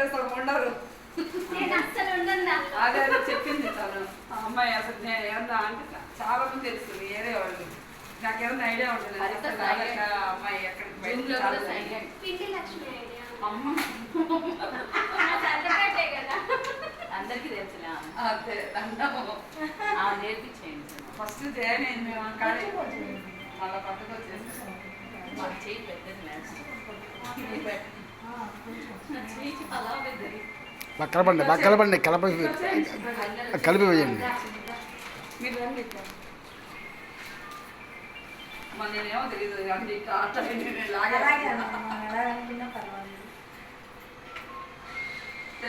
అసలు ఉండరు. అదే అదే చెప్పింది తను. అమ్మాయి అసలు నేను ఏమన్నా అంటే చాలా మంది తెలుసు వేరే వాళ్ళు. నాకేమన్నా ఐడియా ఉంటుంది? అమ్మాయి ఎక్కడికి అమ్మ. అందరికీ తెలుసులే. అదే నేర్పించేయండి. ఫస్ట్ జాయిన్ అయింది మేము అక్కడ మళ్ళీ పక్కకు వచ్చేసాం. చేయి పెద్దది లేదు. కలపండి బాగా కలపండి కలప కలిపి వేయండి.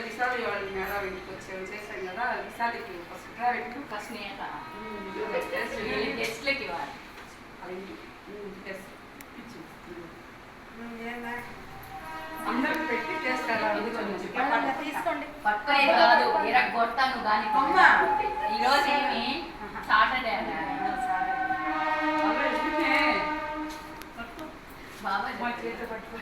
విశాలి వాళ్ళు మేడం చేశాం కదా? విశాలికి ఫస్ట్ ఫస్ట్ ఇవ్వాలి. పట్టుకోలేదు కాదు ఇరగ కొడతాను కానీ అమ్మా. ఈ రోజు ఏమి సాటర్డే బాబా పట్టుకో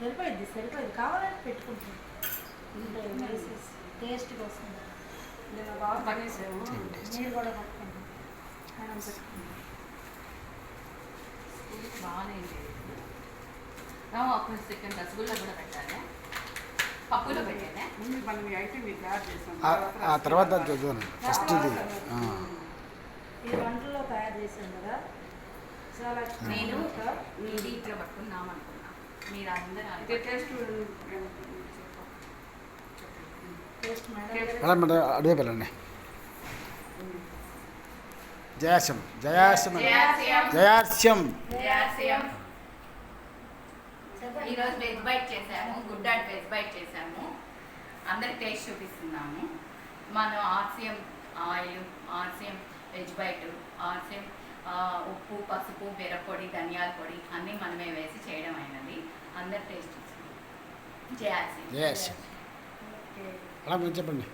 సరిపోయింది సరిపోయింది. కావాలంటే పెట్టుకుంటాం. టేస్ట్ కోసం. నేను బాగా పనిచేసాము మీరు కూడా పట్టుకోండి మనం పెట్టుకుంటాం బాగానే ఒక సెకండ్ రసగుల్లా కూడా పెట్టాలి. పప్పులో పెట్టానే మనం ఐటమ్ యాడ్ చేసాం ఆ- ఆ తర్వాత చూద్దాం. ఫస్ట్ ఇది. ఆ. ఈ వంటలో తయారు చేసాం కదా. చాలా నేను ఇట్లా పట్టుకున్నాం అనుకున్నా మేడం అడిగే వెళ్ళండి జయాస్యం జయాస్యం జయాస్యం. ఈరోజు వెజ్ బైట్ చేసాము గుడ్ అండ్ వెజ్ బైట్ చేసాము అందరికి టేస్ట్ చూపిస్తున్నాము. మనం RCM oil RCM veg bite RCM ఉప్పు పసుపు మిరప్పొడి ధనియాల పొడి అన్నీ మనమే వేసి చేయడం అయినది. అందరు టేస్ట్ మీరు చెప్పండి.